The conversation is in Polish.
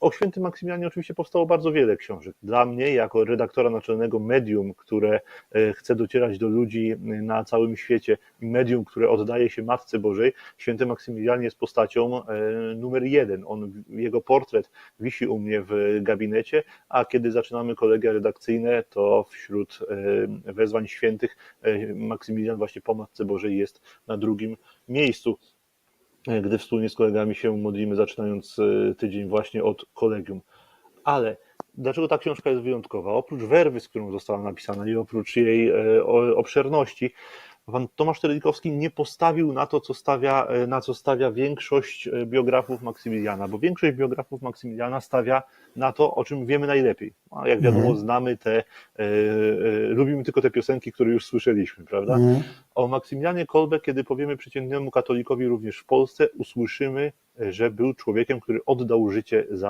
o świętym Maksymilianie oczywiście powstało bardzo wiele książek. Dla mnie, jako redaktora naczelnego medium, które e, chce docierać do ludzi na całym świecie, medium, które oddaje się Matce Bożej, święty Maksymilian jest postacią e, numer jeden. On, jego portret wisi u mnie w gabinecie, a kiedy zaczynamy kolegia redakcyjne, to wśród e, wezwań świętych Maksymilian właśnie po Matce Bożej jest na drugim miejscu gdy wspólnie z kolegami się modlimy, zaczynając e, tydzień właśnie od kolegium. Ale dlaczego ta książka jest wyjątkowa? Oprócz werwy, z którą została napisana i oprócz jej e, obszerności, pan Tomasz Terelikowski nie postawił na to, co stawia, e, na co stawia większość e, biografów Maksymiliana, bo większość biografów Maksymiliana stawia na to, o czym wiemy najlepiej. A jak wiadomo, Mhm. znamy te, e, e, lubimy tylko te piosenki, które już słyszeliśmy, prawda? Mhm. O Maksymilianie Kolbe, kiedy powiemy przeciętnemu katolikowi również w Polsce, usłyszymy, że był człowiekiem, który oddał życie za